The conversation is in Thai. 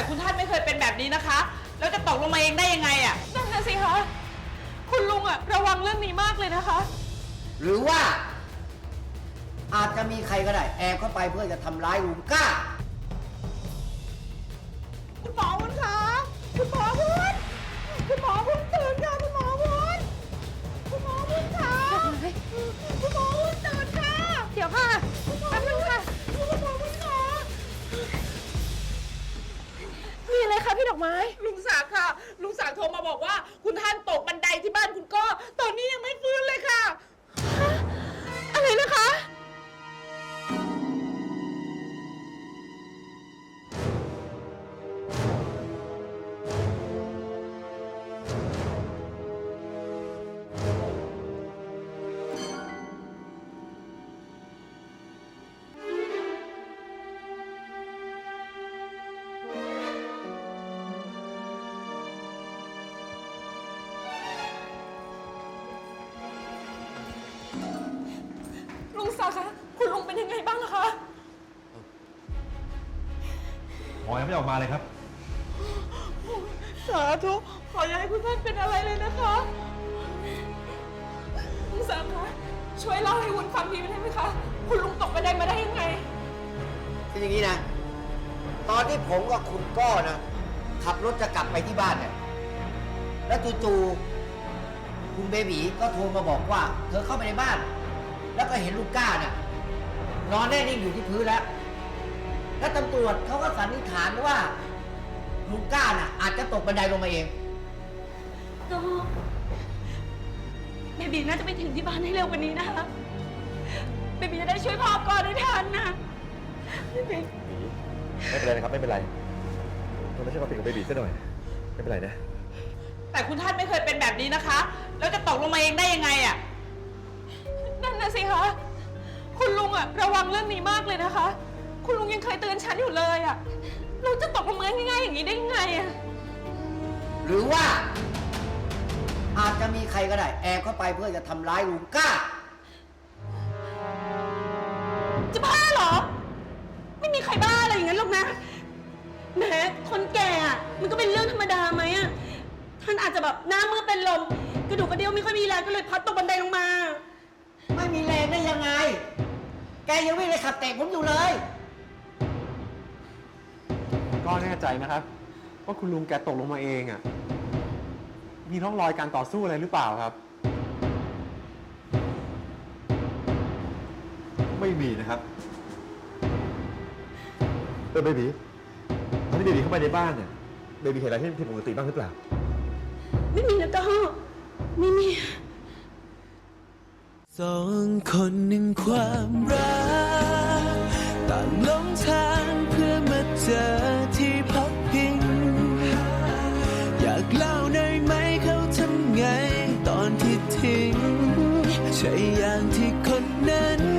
แต่คุณท่านไม่เคยเป็นแบบนี้นะคะ แล้วจะตกลงมาเองได้ยังไงอะนั่นนะสิคะคุณลุงอะระวังเรื่องนี้มากเลยนะคะ หรือว่า อาจจะมีใครก็ได้ แอบเข้าไปเพื่อจะทำร้ายลุงก้า ไหมลุงศักดิ์ค่ะ ลุงศักดิ์โทรมาบอกว่า คุณท่านตกบันไดที่บ้านคุณก็ ตอนนี้ยังไม่ฟื้น คะ คุณลุงเป็นยังไงบ้างอะคะ หมอยังไม่ออกมาเลยครับ สาธุขออย่าให้คุณท่านเป็นอะไรเลยนะคะลุงศักดิ์คะช่วยเล่าให้วุ้นฟังทีได้ไหมคะ คุณลุงตกบันไดมาได้ยังไง คืออย่างนี้นะ ตอนที่ผมกับคุณก้อนะ ขับรถจะกลับไปที่บ้านเนี่ย แล้วจู่ๆคุณเบบีก็โทรมาบอกว่า เธอเข้าไปในบ้าน แล้วก็เห็นลูกก้าเนี่ยนอนแน่นิ่งอยู่ที่พื้นแล้ว แล้วตำรวจเขาก็สันนิษฐานว่าลูกก้าน่ะ อาจจะตกบันไดลงมาเองก็เบบีน่าจะไปถึงที่บ้านให้เร็วกว่านี้นะคะเบบีจะได้ช่วยพ่อก่อนได้ทันนะเบบีไม่เป็นไรนะครับ ไม่เป็นไรมันไม่ใช่ความผิดของเบบีซะหน่อย ไม่เป็นไรนะ แต่คุณท่านไม่เคยเป็นแบบนี้นะคะ แล้วจะตกลงมาเองได้ยังไง อะระวังเรื่องนี้มากเลยนะคะ คุณลุงยังเคยเตือนฉันอยู่เลยอะเราจะตกลงมาง่ายๆอย่างนี้ได้ยังไงอะหรือว่า อาจจะมีใครก็ได้ แอบเข้าไปเพื่อจะทำร้ายลุงก้า จะบ้าเหรอ ไม่มีใครบ้าอะไรอย่างนั้นหรอกนะแหมคนแก่อะมันก็เป็นเรื่องธรรมดาไหมอะท่านอาจจะแบบหน้ามืดเป็นลมกระดูกกระเดี่ยวไม่ค่อยมีแรงก็เลยพัดตกบันไดลงมา ไม่มีแรงได้ยังไง แกยังวิ่งเลยขับเตะผมอยู่เลย ก็แน่ใจนะครับ ว่าคุณลุงแกตกลงมาเองอะ มีร่องรอยการต่อสู้อะไรหรือเปล่าครับ ไม่มีนะครับ เออเบบีตอนที่เบบีเข้าไปในบ้านเนี่ย เบบีเห็นอะไรที่ผิดปกติบ้างหรือเปล่า ไม่มีนะจ๊ะไม่มี สองคนหนึ่งความรักต่างลงทางเพื่อมาเจอที่พักพิง อยากเล่าได้ไหมเขาทำไงตอนที่ทิ้ง ใช่อย่างที่คนนั้น